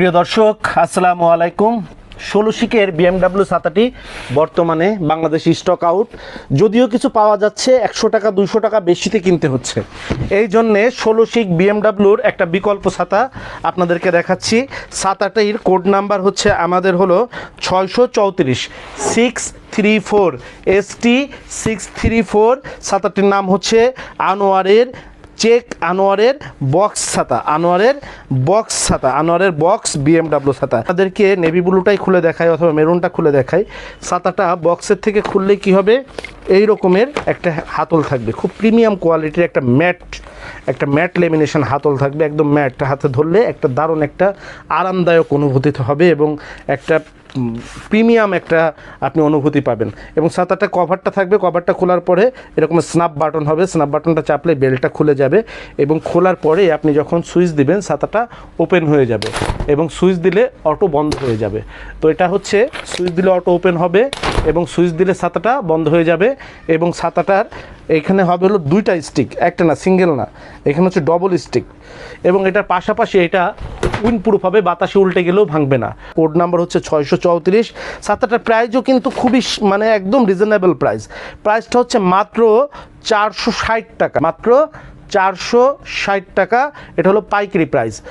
প্রিয় দর্শক, আসসালামু আলাইকুম। ষোলো শিকের বিএমডাব্লিউ ছাতাটি বর্তমানে বাংলাদেশ স্টক আউট যদিও কিছু পাওয়া যাচ্ছে একশো টাকা, দুইশো টাকা বেশিতে কিনতে হচ্ছে। এই জন্যে ষোলো শিক বিএমডাব্লিউর একটা বিকল্প ছাতা আপনাদেরকে দেখাচ্ছি। ছাতাটির কোড নাম্বার হচ্ছে, আমাদের হলো ছয়শো চৌত্রিশ six three four S T six three four ছাতাটির নাম হচ্ছে আনোয়ারের চেক আনোয়ারের বক্স ছাতা, আনোয়ারের বক্স ছাতা, আনোয়ারের বক্স বিএমডাব্লিউ ছাতা। তাদেরকে নেভি ব্লুটাই খুলে দেখায় অথবা মেরুনটা খুলে দেখায়। ছাতাটা বক্সের থেকে খুললে কি হবে? এই রকমের একটা হাতল থাকবে। খুব প্রিমিয়াম কোয়ালিটির একটা ম্যাট একটা ম্যাট লেমিনেশন হাতল থাকবে। একদম ম্যাট হাতে ধরলে একটা দারুণ একটা আরামদায়ক অনুভূতি হবে এবং একটা প্রিমিয়াম একটা আপনি অনুভূতি পাবেন। এবং ছাতাটা কভারটা থাকবে, কভারটা খোলার পরে এরকম স্নাপ বাটন হবে স্নাপ বাটনটা চাপলে বেলটা খুলে যাবে এবং খোলার পরে আপনি যখন সুইচ দিবেন ছাতাটা ওপেন হয়ে যাবে এবং সুইচ দিলে অটো বন্ধ হয়ে যাবে। তো এটা হচ্ছে সুইচ দিলে অটো ওপেন হবে এবং সুইচ দিলে ছাতাটা বন্ধ হয়ে যাবে এবং ছাতাটার এখানে হবে হলো দুইটা স্টিক, একটা না, সিঙ্গেল না, এখানে হচ্ছে ডবল স্টিক এবং এটার পাশাপাশি এটা উইনপ্রুফ হবে বাতাসে উল্টে গেলেও ভাঙবে না। কোড নাম্বার হচ্ছে ছয়শো চৌত্রিশ। ছাতাটার প্রাইসও কিন্তু খুবই মানে একদম রিজনেবল প্রাইস। প্রাইসটা হচ্ছে মাত্র চারশো ষাট টাকা। মাত্র চারশো ষাট টাকা। এটা হলো পাইকারি প্রাইস।